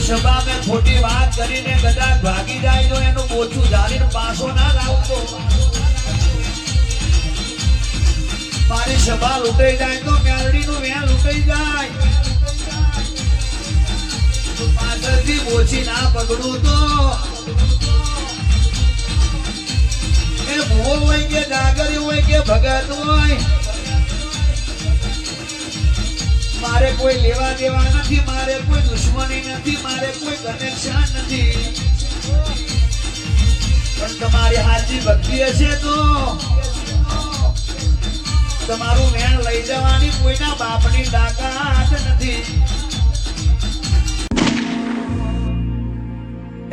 સભા મેં ખોટી વાત કરીને કદાચ ભાગી જાય તો એનું ઓછું ધારીને પાછો ના લાવતો મારી સભા લૂંટાઈ જાય તો મેલડીનું વેણ લૂંટાઈ જાય. પાછળથી ઓછી ના પકડું તો. એ ભૂવો હોય કે ડાગર હોય કે ભગત હોય કોઈ લેવા દેવા નથી, મારે કોઈ દુશ્મની નથી, મારે કોઈ કનેક્શન નથી. પણ તમારી હાજી ભક્તિ હશે તો તમારું મેણ લઈ જવાની કોઈના બાપની તાકાત નથી.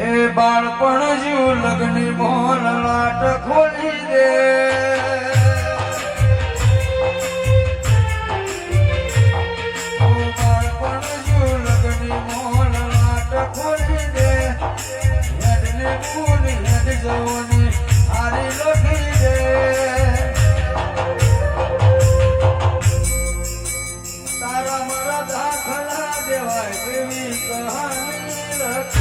એ બાળપણ જીવ લગ્ન મોર લાટ ખોલી दाखला देवाय प्रेमी कहाणी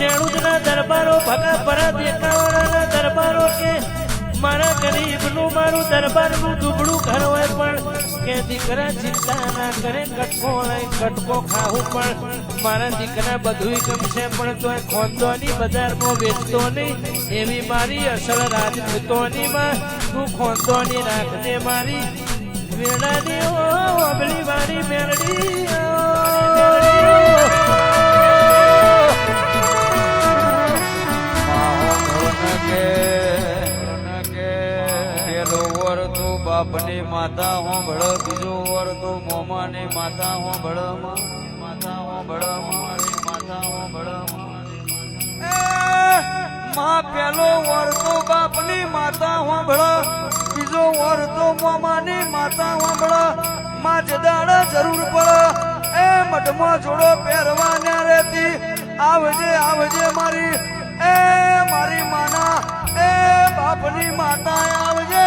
શેણુદ ના દરબારો, ભગા ભરા દેખાવાળા ના દરબારો કે મારા ગરીબનું મારું દરબારનું દુબળું ઘર હોય પણ કે દીકરા ચિંતા ના કરે, કટકો કટકો ખાવું પણ. મારા દીકરા બધુંય ગમશે પણ તો ખોંદોની બજારમાં વેચતો નહીં. એવી મારી અસર રાજપૂતોની માં, તું ખોંદોની રાખજે મારી. વેળાની ઓ અબલી મારી મેરડી તો બાપની માતા હોંભળ, બીજો વર તો મોમાની માતા હોંભળ માતા હોંભળ માતા હોંભળમાં પેલો વર તો બાપની માતા હોંભળ, બીજો વર તો મોમાની માતા હોંભળ. માં જદાડા જરૂર પડે, એ મઠમાં જોડો પહેરવાને રહેતી. આવજે આવજે મારી, એ મારી માના, એ બાપની માતા આવજે.